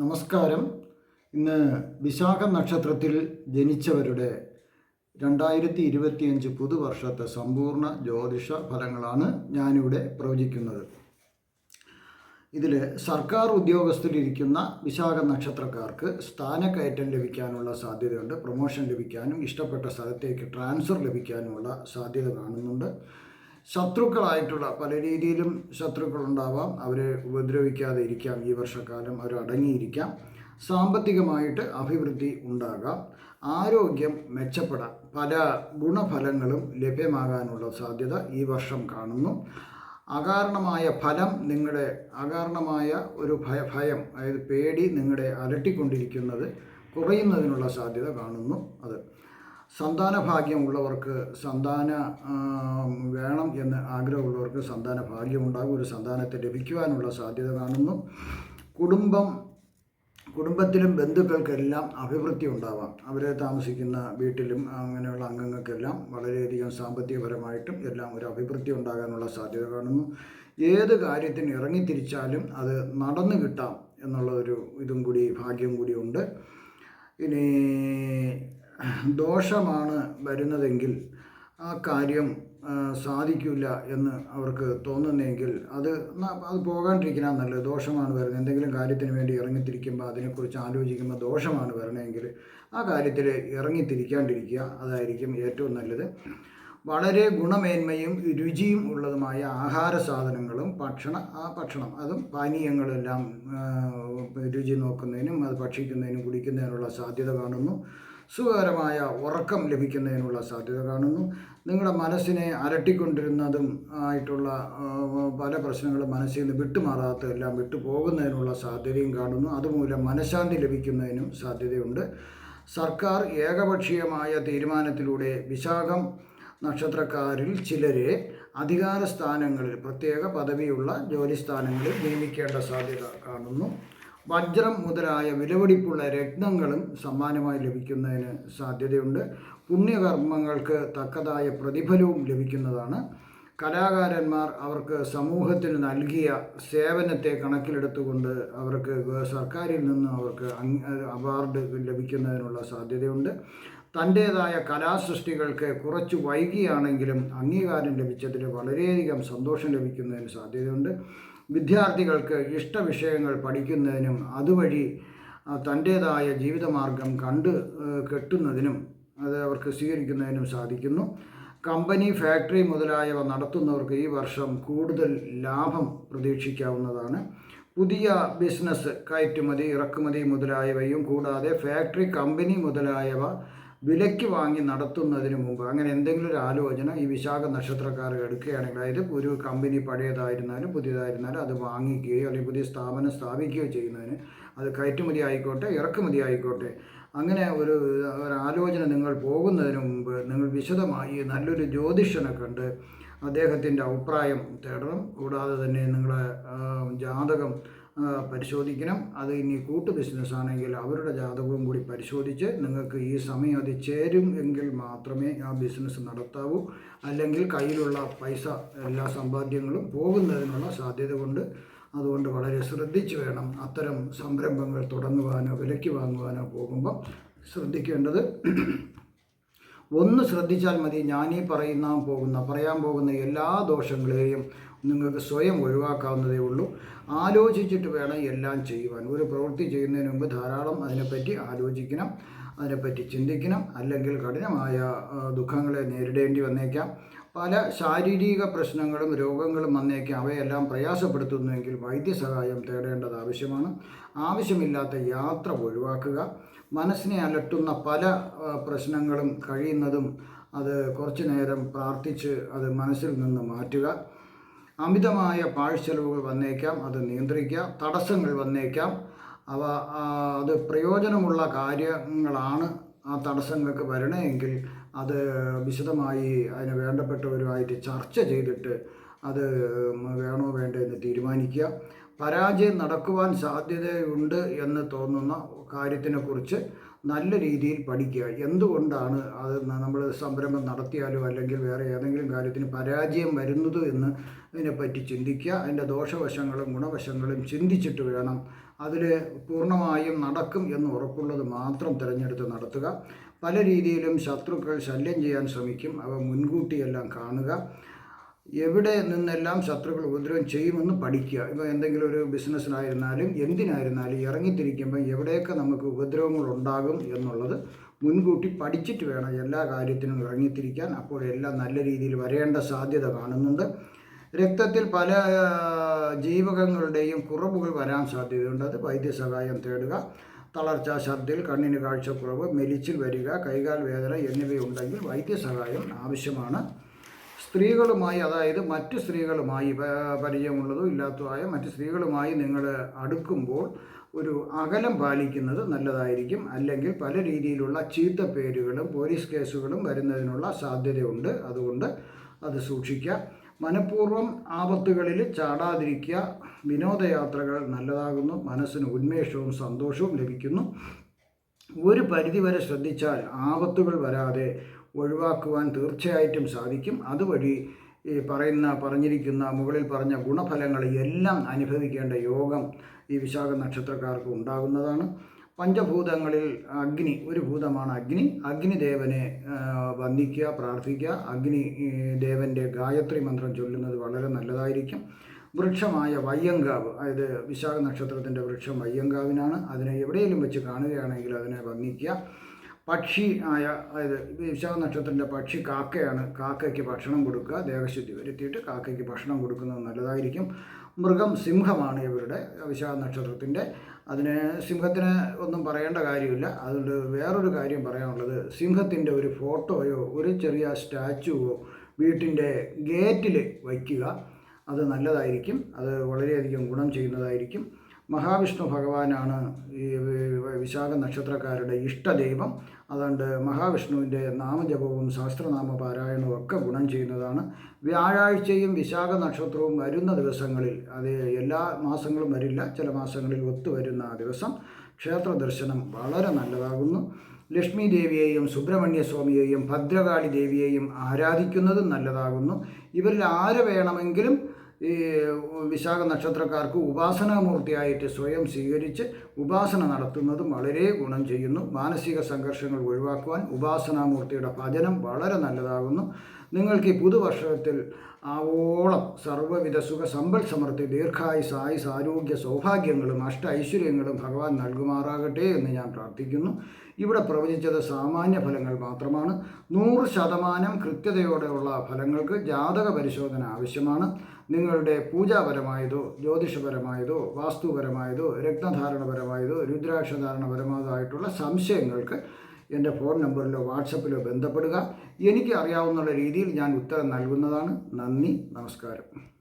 നമസ്കാരം. ഇന്ന് വിശാഖ നക്ഷത്രത്തിൽ ജനിച്ചവരുടെ രണ്ടായിരത്തി ഇരുപത്തിയഞ്ച് പുതുവർഷത്തെ സമ്പൂർണ ജ്യോതിഷ ഫലങ്ങളാണ് ഞാനിവിടെ പ്രവചിക്കുന്നത്. ഇതിൽ സർക്കാർ ഉദ്യോഗസ്ഥരിരിക്കുന്ന വിശാഖ നക്ഷത്രക്കാർക്ക് സ്ഥാനക്കയറ്റം ലഭിക്കാനുള്ള സാധ്യതയുണ്ട് പ്രൊമോഷൻ ലഭിക്കാനും ഇഷ്ടപ്പെട്ട സ്ഥലത്തേക്ക് ട്രാൻസ്ഫർ ലഭിക്കാനുമുള്ള സാധ്യത കാണുന്നുണ്ട്. ശത്രുക്കളായിട്ടുള്ള പല രീതിയിലും ശത്രുക്കളുണ്ടാവാം. അവരെ ഉപദ്രവിക്കാതെ ഇരിക്കാം. ഈ വർഷക്കാലം അവർ അടങ്ങിയിരിക്കാം. സാമ്പത്തികമായിട്ട് അഭിവൃദ്ധി ഉണ്ടാകാം. ആരോഗ്യം മെച്ചപ്പെടാം. പല ഗുണഫലങ്ങളും ലഭ്യമാകാനുള്ള സാധ്യത ഈ വർഷം കാണുന്നു. അകാരണമായ ഫലം നിങ്ങളുടെ അകാരണമായ ഒരു ഭയ ഭയം അതായത് പേടി നിങ്ങളെ അലട്ടിക്കൊണ്ടിരിക്കുന്നത് കുറയുന്നതിനുള്ള സാധ്യത കാണുന്നു. അത് സന്താന ഭാഗ്യമുള്ളവർക്ക് സന്താന വേണം എന്ന് ആഗ്രഹമുള്ളവർക്ക് സന്താന ഭാഗ്യമുണ്ടാകും ഒരു സന്താനത്തെ ലഭിക്കുവാനുള്ള സാധ്യത കാണുന്നു. കുടുംബം കുടുംബത്തിലും ബന്ധുക്കൾക്കെല്ലാം അഭിവൃദ്ധി ഉണ്ടാവാം. അവരെ താമസിക്കുന്ന വീട്ടിലും അങ്ങനെയുള്ള അംഗങ്ങൾക്കെല്ലാം വളരെയധികം സാമ്പത്തികപരമായിട്ടും എല്ലാം ഒരു അഭിവൃദ്ധി ഉണ്ടാകാനുള്ള സാധ്യത കാണുന്നു. ഏത് കാര്യത്തിന് ഇറങ്ങിത്തിരിച്ചാലും അത് നടന്നു കിട്ടാം എന്നുള്ള ഒരു ഇതും കൂടി ഭാഗ്യം കൂടി ഉണ്ട്. ഇനി ദോഷമാണ് വരുന്നതെങ്കിൽ ആ കാര്യം സാധിക്കില്ല എന്ന് അവർക്ക് തോന്നുന്നെങ്കിൽ അത് അത് പോകാണ്ടിരിക്കണം നല്ലത്. ദോഷമാണ് വരുന്നത്. എന്തെങ്കിലും കാര്യത്തിന് വേണ്ടി ഇറങ്ങിത്തിരിക്കുമ്പോൾ അതിനെക്കുറിച്ച് ആലോചിക്കുമ്പോൾ ദോഷമാണ് വരണമെങ്കിൽ ആ കാര്യത്തിൽ ഇറങ്ങിത്തിരിക്കാണ്ടിരിക്കുക. അതായിരിക്കും ഏറ്റവും നല്ലത്. വളരെ ഗുണമേന്മയും രുചിയും ഉള്ളതുമായ ആഹാര സാധനങ്ങളും ഭക്ഷണ ആ ഭക്ഷണം അതും പാനീയങ്ങളെല്ലാം രുചി നോക്കുന്നതിനും അത് ഭക്ഷിക്കുന്നതിനും കുടിക്കുന്നതിനുള്ള സാധ്യത കാണുന്നു. സുഖകരമായ ഉറക്കം ലഭിക്കുന്നതിനുള്ള സാധ്യത കാണുന്നു. നിങ്ങളുടെ മനസ്സിനെ അരട്ടിക്കൊണ്ടിരുന്നതും ആയിട്ടുള്ള പല പ്രശ്നങ്ങളും മനസ്സിൽ നിന്ന് വിട്ടുമാറാത്തതെല്ലാം വിട്ടുപോകുന്നതിനുള്ള സാധ്യതയും കാണുന്നു. അതുമൂലം മനഃശാന്തി ലഭിക്കുന്നതിനും സാധ്യതയുണ്ട്. സർക്കാർ ഏകപക്ഷീയമായ തീരുമാനത്തിലൂടെ വിശാഖം നക്ഷത്രക്കാരിൽ ചിലരെ അധികാര സ്ഥാനങ്ങളിൽ പ്രത്യേക പദവിയുള്ള ജോലി സ്ഥാനങ്ങളിൽ നിയമിക്കേണ്ട സാധ്യത കാണുന്നു. വജ്രം മുതലായ വിലപിടിപ്പുള്ള രത്നങ്ങളും സമ്മാനമായി ലഭിക്കുന്നതിന് സാധ്യതയുണ്ട്. പുണ്യകർമ്മങ്ങൾക്ക് തക്കതായ പ്രതിഫലവും ലഭിക്കുന്നതാണ്. കലാകാരന്മാർ അവർക്ക് സമൂഹത്തിന് നൽകിയ സേവനത്തെ കണക്കിലെടുത്തുകൊണ്ട് അവർക്ക് സർക്കാരിൽ നിന്ന് അവർക്ക് അവാർഡ് ലഭിക്കുന്നതിനുള്ള സാധ്യതയുണ്ട്. തന്റേതായ കലാസൃഷ്ടികൾക്ക് കുറച്ച് വൈകിയാണെങ്കിലും അംഗീകാരം ലഭിച്ചതിൽ വളരെയധികം സന്തോഷം ലഭിക്കുന്നതിന് സാധ്യതയുണ്ട്. വിദ്യാർത്ഥികൾക്ക് ഇഷ്ടവിഷയങ്ങൾ പഠിക്കുന്നതിനും അതുവഴി തന്റേതായ ജീവിതമാർഗം കണ്ട് കെട്ടുന്നതിനും അത് അവർക്ക് സ്വീകരിക്കുന്നതിനും സാധിക്കുന്നു. കമ്പനി ഫാക്ടറി മുതലായവ നടത്തുന്നവർക്ക് ഈ വർഷം കൂടുതൽ ലാഭം പ്രതീക്ഷിക്കാവുന്നതാണ്. പുതിയ ബിസിനസ് കയറ്റുമതി ഇറക്കുമതി മുതലായവയും കൂടാതെ ഫാക്ടറി കമ്പനി മുതലായവ വിലയ്ക്ക് വാങ്ങി നടത്തുന്നതിന് മുമ്പ് അങ്ങനെ എന്തെങ്കിലും ഒരു ആലോചന ഈ വിശാഖ നക്ഷത്രക്കാർ എടുക്കുകയാണെങ്കിൽ അതായത് ഒരു കമ്പനി പഴയതായിരുന്നാലും പുതിയതായിരുന്നാലും അത് വാങ്ങിക്കുകയോ അല്ലെങ്കിൽ പുതിയ സ്ഥാപനം സ്ഥാപിക്കുകയോ ചെയ്യുന്നതിന് അത് കയറ്റുമതി ആയിക്കോട്ടെ ഇറക്കുമതി ആയിക്കോട്ടെ. അങ്ങനെ ഒരു ആലോചന നിങ്ങൾ പോകുന്നതിന് മുമ്പ് നിങ്ങൾ വിശദമായി നല്ലൊരു ജ്യോതിഷനെ കണ്ട് അദ്ദേഹത്തിന്റെ അഭിപ്രായം തേടണം. കൂടാതെ തന്നെ നിങ്ങളുടെ ജാതകം പരിശോധിക്കണം. അത് ഇനി കൂട്ട് ബിസിനസ് ആണെങ്കിൽ അവരുടെ ജാതകവും കൂടി പരിശോധിച്ച് നിങ്ങൾക്ക് ഈ സമയം അത് ചേരും എങ്കിൽ മാത്രമേ ആ ബിസിനസ് നടത്താവൂ. അല്ലെങ്കിൽ കയ്യിലുള്ള പൈസ എല്ലാ സമ്പാദ്യങ്ങളും പോകുന്നതിനുള്ള സാധ്യത കൊണ്ട് അതുകൊണ്ട് വളരെ ശ്രദ്ധിച്ച് വേണം അത്തരം സംരംഭങ്ങൾ തുടങ്ങുവാനോ വിലയ്ക്ക് വാങ്ങുവാനോ പോകുമ്പോൾ ശ്രദ്ധിക്കേണ്ടത്. ഒന്ന് ശ്രദ്ധിച്ചാൽ മതി. ഞാനീ പറയുന്ന പോകുന്ന പറയാൻ പോകുന്ന എല്ലാ ദോഷങ്ങളെയും നിങ്ങൾക്ക് സ്വയം ഒഴിവാക്കാവുന്നതേ ഉള്ളൂ. ആലോചിച്ചിട്ട് വേണം എല്ലാം ചെയ്യുവാൻ. ഒരു പ്രവൃത്തി ചെയ്യുന്നതിന് മുമ്പ് ധാരാളം അതിനെപ്പറ്റി ആലോചിക്കണം അതിനെപ്പറ്റി ചിന്തിക്കണം അല്ലെങ്കിൽ കഠിനമായ ദുഃഖങ്ങളെ നേരിടേണ്ടി വന്നേക്കാം. പല ശാരീരിക പ്രശ്നങ്ങളും രോഗങ്ങളും വന്നേക്കാം. അവയെല്ലാം പ്രയാസപ്പെടുത്തുന്നുവെങ്കിൽ വൈദ്യസഹായം തേടേണ്ടത് ആവശ്യമാണ്. ആവശ്യമില്ലാത്ത യാത്ര ഒഴിവാക്കുക. മനസ്സിനെ അലട്ടുന്ന പല പ്രശ്നങ്ങളും കഴിയുന്നതും അത് കുറച്ചു നേരം പ്രാർത്ഥിച്ച് അത് മനസ്സിൽ നിന്ന് മാറ്റുക. അമിതമായ പാഴ്ചെലവുകൾ വന്നേക്കാം അത് നിയന്ത്രിക്കുക. തടസ്സങ്ങൾ വന്നേക്കാം. അവ അത് പ്രയോജനമുള്ള കാര്യങ്ങളാണ് ആ തടസ്സങ്ങൾക്ക് വരണമെങ്കിൽ അത് വിശദമായി അതിന് വേണ്ടപ്പെട്ടവരുമായിട്ട് ചർച്ച ചെയ്തിട്ട് അത് വേണോ വേണ്ടോ എന്ന് തീരുമാനിക്കുക. പരാജയം നടക്കുവാൻ സാധ്യതയുണ്ട് എന്ന് തോന്നുന്ന കാര്യത്തിനെക്കുറിച്ച് നല്ല രീതിയിൽ പഠിക്കുക. എന്തുകൊണ്ടാണ് അത് നമ്മൾ സംരംഭം നടത്തിയാലോ അല്ലെങ്കിൽ വേറെ ഏതെങ്കിലും കാര്യത്തിന് പരാജയം വരുന്നത് എന്ന് ഇതിനെപ്പറ്റി ചിന്തിക്കുക. അതിന്റെ ദോഷവശങ്ങളും ഗുണവശങ്ങളും ചിന്തിച്ചിട്ട് വേണം അതിൽ പൂർണമായും നടക്കും എന്ന് ഉറപ്പുള്ളത് മാത്രം തിരഞ്ഞെടുത്ത് നടത്തുക. പല രീതിയിലും ശത്രുക്കൾ ശല്യം ചെയ്യാൻ ശ്രമിക്കും. അവ മുൻകൂട്ടിയെല്ലാം കാണുക. എവിടെ നിന്നെല്ലാം ശത്രുക്കൾ ഉപദ്രവം ചെയ്യുമെന്ന് പഠിക്കുക. ഇപ്പോൾ എന്തെങ്കിലും ഒരു ബിസിനസ്സിനായിരുന്നാലും എന്തിനായിരുന്നാലും ഇറങ്ങിത്തിരിക്കുമ്പോൾ എവിടെയൊക്കെ നമുക്ക് ഉപദ്രവങ്ങൾ ഉണ്ടാകും എന്നുള്ളത് മുൻകൂട്ടി പഠിച്ചിട്ട് വേണം എല്ലാ കാര്യത്തിനും ഇറങ്ങിത്തിരിക്കാൻ. അപ്പോൾ എല്ലാം നല്ല രീതിയിൽ വരേണ്ട സാധ്യത കാണുന്നുണ്ട്. രക്തത്തിൽ പല ജീവകങ്ങളുടെയും കുറവുകൾ വരാൻ സാധ്യതയുണ്ട്. അത് വൈദ്യസഹായം തേടുക തളർച്ച ഛർദിൽ കണ്ണിന് കാഴ്ചക്കുറവ് മെലിച്ചിൽ വരിക കൈകാൽ വേദന എന്നിവയുണ്ടെങ്കിൽ വൈദ്യസഹായം ആവശ്യമാണ്. സ്ത്രീകളുമായി അതായത് മറ്റ് സ്ത്രീകളുമായി പരിചയമുള്ളതോ ഇല്ലാത്തതായ മറ്റ് സ്ത്രീകളുമായി നിങ്ങൾ അടുക്കുമ്പോൾ ഒരു അകലം പാലിക്കുന്നത് നല്ലതായിരിക്കും. അല്ലെങ്കിൽ പല രീതിയിലുള്ള ചീത്ത പേരുകളും പോലീസ് കേസുകളും വരുന്നതിനുള്ള സാധ്യതയുണ്ട്. അതുകൊണ്ട് അത് സൂക്ഷിക്കുക. മനഃപൂർവം ആപത്തുകളിൽ ചാടാതിരിക്കുക. വിനോദയാത്രകൾ നല്ലതാകുന്നു. മനസ്സിന് ഉന്മേഷവും സന്തോഷവും ലഭിക്കുന്നു. ഒരു പരിധിവരെ ശ്രദ്ധിച്ചാൽ ആപത്തുകൾ വരാതെ ഒഴിവാക്കുവാൻ തീർച്ചയായിട്ടും സാധിക്കും. അതുവഴി ഈ പറയുന്ന പറഞ്ഞിരിക്കുന്ന മുകളിൽ പറഞ്ഞ ഗുണഫലങ്ങൾ എല്ലാം അനുഭവിക്കേണ്ട യോഗം ഈ വിശാഖ നക്ഷത്രക്കാർക്ക് ഉണ്ടാകുന്നതാണ്. പഞ്ചഭൂതങ്ങളിൽ അഗ്നി ഒരു ഭൂതമാണ് അഗ്നി. അഗ്നിദേവനെ വന്ദിക്കുക പ്രാർത്ഥിക്കുക. അഗ്നി ദേവന്റെ ഗായത്രി മന്ത്രം ചൊല്ലുന്നത് വളരെ നല്ലതായിരിക്കും. വൃക്ഷമായ വയ്യങ്കാവ് അതായത് വിശാഖ നക്ഷത്രത്തിന്റെ വൃക്ഷം വയ്യങ്കാവിനാണ്. അതിനെ എവിടെയെങ്കിലും വെച്ച് കാണുകയാണെങ്കിൽ അതിനെ വന്ദിക്കുക. പക്ഷി ആയ അതായത് വിശാഖ നക്ഷത്രത്തിന്റെ പക്ഷി കാക്കയാണ്. കാക്കയ്ക്ക് ഭക്ഷണം കൊടുക്കുക. ദേഹശുദ്ധി വരുത്തിയിട്ട് കാക്കയ്ക്ക് ഭക്ഷണം കൊടുക്കുന്നത് നല്ലതായിരിക്കും. മൃഗം സിംഹമാണ് ഇവരുടെ വിശാഖ നക്ഷത്രത്തിന്റെ. അതിന് സിംഹത്തിന് ഒന്നും പറയേണ്ട കാര്യമില്ല. അതുകൊണ്ട് വേറൊരു കാര്യം പറയാനുള്ളത്. സിംഹത്തിന്റെ ഒരു ഫോട്ടോയോ ഒരു ചെറിയ സ്റ്റാച്ചുവോ വീട്ടിന്റെ ഗേറ്റിൽ വയ്ക്കുക. അത് നല്ലതായിരിക്കും. അത് വളരെയധികം ഗുണം ചെയ്യുന്നതായിരിക്കും. മഹാവിഷ്ണു ഭഗവാനാണ് ഈ വിശാഖ നക്ഷത്രക്കാരുടെ ഇഷ്ടദൈവം. അതുകൊണ്ട് മഹാവിഷ്ണുവിന്റെ നാമജപവും ശാസ്ത്രനാമ പാരായണവും ഒക്കെ ഗുണം ചെയ്യുന്നതാണ്. വ്യാഴാഴ്ചയും വിശാഖ നക്ഷത്രവും വരുന്ന ദിവസങ്ങളിൽ അത് എല്ലാ മാസങ്ങളും വരില്ല ചില മാസങ്ങളിൽ ഒത്തുവരുന്ന ദിവസം ക്ഷേത്ര ദർശനം വളരെ നല്ലതാകുന്നു. ലക്ഷ്മി ദേവിയെയും സുബ്രഹ്മണ്യസ്വാമിയെയും ഭദ്രകാളി ദേവിയെയും ആരാധിക്കുന്നതും നല്ലതാകുന്നു. ഇവരിൽ ആര് വേണമെങ്കിലും ഈ വിശാഖ നക്ഷത്രക്കാർക്ക് ഉപാസനാമൂർത്തിയായിട്ട് സ്വയം സ്വീകരിച്ച് ഉപാസന നടത്തുന്നതും വളരെ ഗുണം ചെയ്യുന്നു. മാനസിക സംഘർഷങ്ങൾ ഒഴിവാക്കുവാൻ ഉപാസനാമൂർത്തിയുടെ ഭജനം വളരെ നല്ലതാകുന്നു. നിങ്ങൾക്ക് ഈ പുതുവർഷത്തിൽ ആവോളം സർവവിധ സുഖ സമ്പൽ സമൃദ്ധി ദീർഘായുസ് ആയുസ് ആരോഗ്യ സൗഭാഗ്യങ്ങളും അഷ്ട ഐശ്വര്യങ്ങളും ഭഗവാൻ നൽകുമാറാകട്ടെ എന്ന് ഞാൻ പ്രാർത്ഥിക്കുന്നു. ഇവിടെ പ്രവചിച്ചത് സാമാന്യ ഫലങ്ങൾ മാത്രമാണ്. നൂറ് ശതമാനം കൃത്യതയോടെയുള്ള ഫലങ്ങൾക്ക് ജാതക പരിശോധന ആവശ്യമാണ്. നിങ്ങളുടെ പൂജാപരമായതോ ജ്യോതിഷപരമായതോ വാസ്തുപരമായതോ രത്നധാരണപരമായതോ രുദ്രാക്ഷധാരണപരമായതായിട്ടുള്ള സംശയങ്ങൾക്ക് എന്റെ ഫോൺ നമ്പറിലോ വാട്സപ്പിലോ ബന്ധപ്പെടുക. എനിക്ക് അറിയാവുന്ന രീതിയിൽ ഞാൻ ഉത്തരം നൽകുന്നതാണ്. നന്ദി നമസ്കാരം.